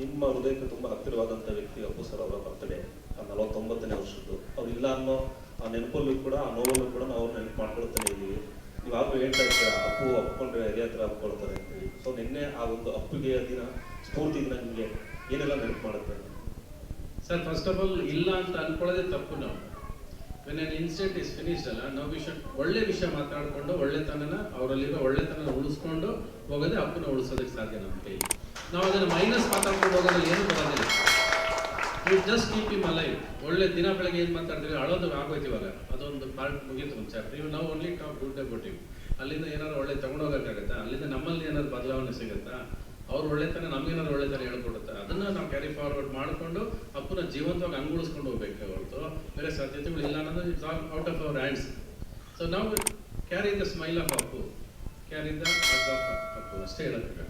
ನಿಮ್ಮ ಹೃದಯಕ್ಕೆ ತುಂಬ ಹತ್ತಿರವಾದಂಥ ವ್ಯಕ್ತಿ ಅಪ್ಪು ಸರ್ ಅವರ ಬರ್ತಡೇ ನಲವತ್ತೊಂಬತ್ತನೇ ವರ್ಷದ್ದು. ಅವ್ರು ಇಲ್ಲ ಅನ್ನೋ ಆ ನೆನಪಲ್ಲೂ ಕೂಡ, ಆ ನೋವಲ್ಲೂ ಕೂಡ ನಾವು ಅವ್ರು ನೆನಪು ಮಾಡ್ಕೊಳ್ತಾನೆ ಇದ್ದೀವಿ. ನೀವು ಆಗ ಹೇಳ್ತಾ ಇರ್ತೀರ ಅಪ್ಪು ಅಪ್ಕೊಂಡ್ರೆ ಎದೆ ಹತ್ರ ಅಪ್ಕೊಳ್ತಾರೆ ಅಂತೇಳಿ ಸೊ ನಿನ್ನೆ ಆ ಒಂದು ಅಪ್ಪುಗೆ ದಿನ, ಸ್ಫೂರ್ತಿ ದಿನ ನಿಮಗೆ ಏನೆಲ್ಲ ನೆನಪು ಮಾಡುತ್ತೆ? ಸರ್ ಫಸ್ಟ್ ಆಫ್ ಆಲ್ ಇಲ್ಲ ಅಂತ ಅನ್ಕೊಳ್ಳೋದೇ ತಪ್ಪು ನಾವು. When an incident is finished ಅಲ್ಲ, ನಾವು ವಿಷಯ ಒಳ್ಳೆ ವಿಷಯ ಮಾತಾಡಿಕೊಂಡು, ಒಳ್ಳೆತನನ ಅವರಲ್ಲಿರೋ ಒಳ್ಳೆತನ ಉಳಿಸ್ಕೊಂಡು ಹೋಗೋದೇ ಅಪ್ಪನ ಉಳಿಸೋದಕ್ಕೆ ಸಾಧ್ಯ ನಮ್ಮ ಕೈಲಿ. ನಾವು ಅದನ್ನು ಮೈನಸ್ ಮಾತಾಡ್ಕೊಂಡು ಹೋಗೋದ್ರಲ್ಲಿ ಏನು ಬರೋದಿಲ್ಲ. You just keep him alive ಒಳ್ಳೆ ದಿನ ಬೆಳಗ್ಗೆ ಏನು ಮಾತಾಡ್ತೀವಿ, ಅಳೋದು ಆಗೋಯ್ತು ಇವಾಗ. ಅದೊಂದು ಪಾರ್ಟ್ ಮುಗೀತು ಒಂದು ಚಾಪ್ಟರ್ ನೀವು ನಾವು ಓನ್ಲಿ ಟಾಪ್ ಗುಡ್ ಅಬೌಟ್ ಅಲ್ಲಿಂದ ಏನಾದ್ರು ಒಳ್ಳೆ ತಗೊಂಡೋಗಕ್ಕಾಗತ್ತಾ ಅಲ್ಲಿಂದ ನಮ್ಮಲ್ಲಿ ಏನಾದ್ರು ಬದಲಾವಣೆ ಸಿಗುತ್ತಾ? ಅವ್ರು ಒಳ್ಳೆತನ ನಮ್ಗೇನಾದ್ರು ಒಳ್ಳೆತನ ಹೇಳ್ಕೊಡುತ್ತಾ? ಅದನ್ನ ನಾವು ಕ್ಯಾರಿ ಫಾರ್ವರ್ಡ್ ಮಾಡಿಕೊಂಡು ಅಪ್ಪನ ಜೀವಂತವಾಗಿ ಅಂಗುಳಿಸ್ಕೊಂಡು ಹೋಗ್ಬೇಕು ಹೊರತು? ಬೇರೆ ಸಾಧ್ಯತೆಗಳು ಇಲ್ಲ ಅನ್ನೋದು it's all out of our hands so ನಾವು carry the smile of Appu carry the Appu ಅಷ್ಟೇ ಹೇಳೋದಕ್ಕೆ.